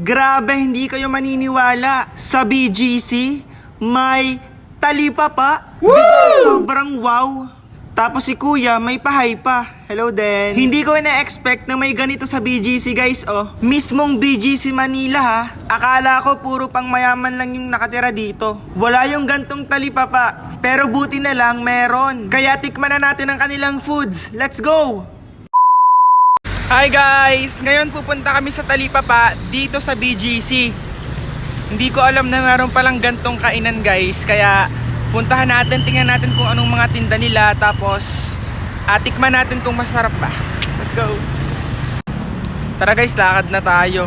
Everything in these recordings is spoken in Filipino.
Grabe, hindi kayo maniniwala. Sa BGC, may talipapa. Sobrang wow. Tapos si kuya, may pahay pa. Hello din. Hindi ko na-expect na may ganito sa BGC guys, oh. Mismong BGC Manila ha. Akala ko puro pang mayaman lang yung nakatira dito. Wala yung gantong talipapa. Pero buti na lang meron. Kaya tikman na natin ang kanilang foods. Let's go! Hi guys! Ngayon pupunta kami sa Talipapa dito sa BGC. Hindi ko alam na meron palang gantong kainan guys. Kaya puntahan natin, tingnan natin kung anong mga tinda nila. Tapos atikman natin kung masarap ba. Let's go! Tara guys, lakad na tayo.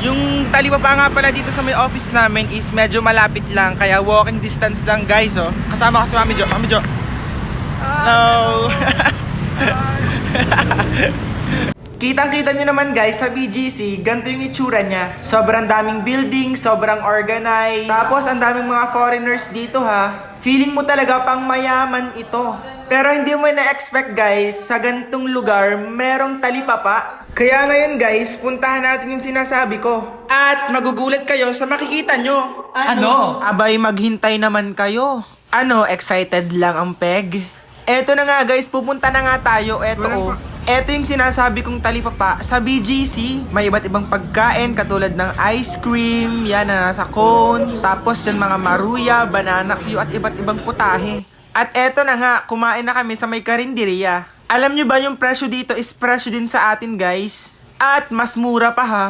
Yung Talipapa nga pala dito sa may office namin is medyo malapit lang. Kaya walking distance lang guys oh. Kasama ko si Mami Jo. Mami Jo. Hello! Kitang-kita nyo naman guys sa BGC, ganito yung itsura niya. Sobrang daming building, sobrang organized. Tapos ang daming mga foreigners dito ha. Feeling mo talaga pang mayaman ito. Pero hindi mo na-expect guys, sa gantong lugar, merong talipapa. Kaya ngayon guys, puntahan natin yung sinasabi ko. At magugulat kayo sa makikita nyo. Ano? Abay, maghintay naman kayo. Ano, excited lang ang peg? Eto na nga guys, pupunta na nga tayo. Eto oh. Eto yung sinasabi kong talipapa sa BGC. May iba't ibang pagkain katulad ng ice cream, yan na nasa cone. Tapos yan mga maruya, banana Q at iba't ibang putahe. At eto na nga, kumain na kami sa may karinderiya. Alam nyo ba yung presyo dito is presyo din sa atin guys? At mas mura pa ha.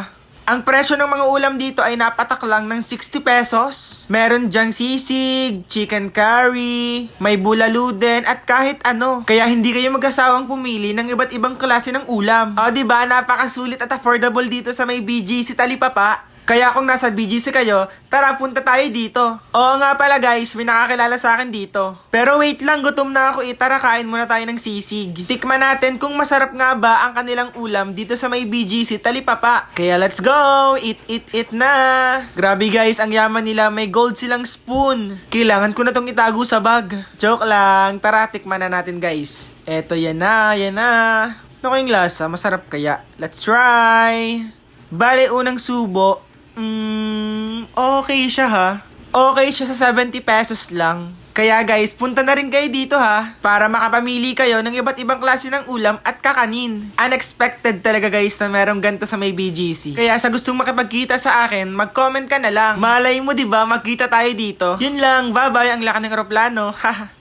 Ang presyo ng mga ulam dito ay napatak lang ng 60 pesos. Meron dyang sisig, chicken curry, may bulalo din, at kahit ano. Kaya hindi kayo mag-asawang pumili ng iba't ibang klase ng ulam. O, di ba Napakasulit at affordable dito sa may BGC Talipapa. Kaya kung nasa BGC kayo, tara punta tayo dito. Oo nga pala guys, may nakakilala sa akin dito. Pero wait lang, gutom na ako eh. Tara kain muna tayo ng sisig. Tikman natin kung masarap nga ba ang kanilang ulam dito sa may BGC Talipapa. Kaya let's go! Eat, eat, eat na! Grabe guys, ang yaman nila. May gold silang spoon. Kailangan ko na tong itago sa bag. Joke lang. Tara, tikman na natin guys. Eto, yan na, yan na. Ano kayong lasa? Masarap kaya? Let's try! Bale, unang subo, mm, okay siya ha. Okay siya sa 70 pesos lang. Kaya guys, punta na rin kayo dito ha para makapamili kayo ng iba't ibang klase ng ulam at kakanin. Unexpected talaga guys na merong ganito sa may BGC. Kaya sa gustong makipagkita sa akin, mag-comment ka na lang. Malay mo 'di ba, magkita tayo dito. Yun lang, bye-bye ang laki ng eroplano. Haha.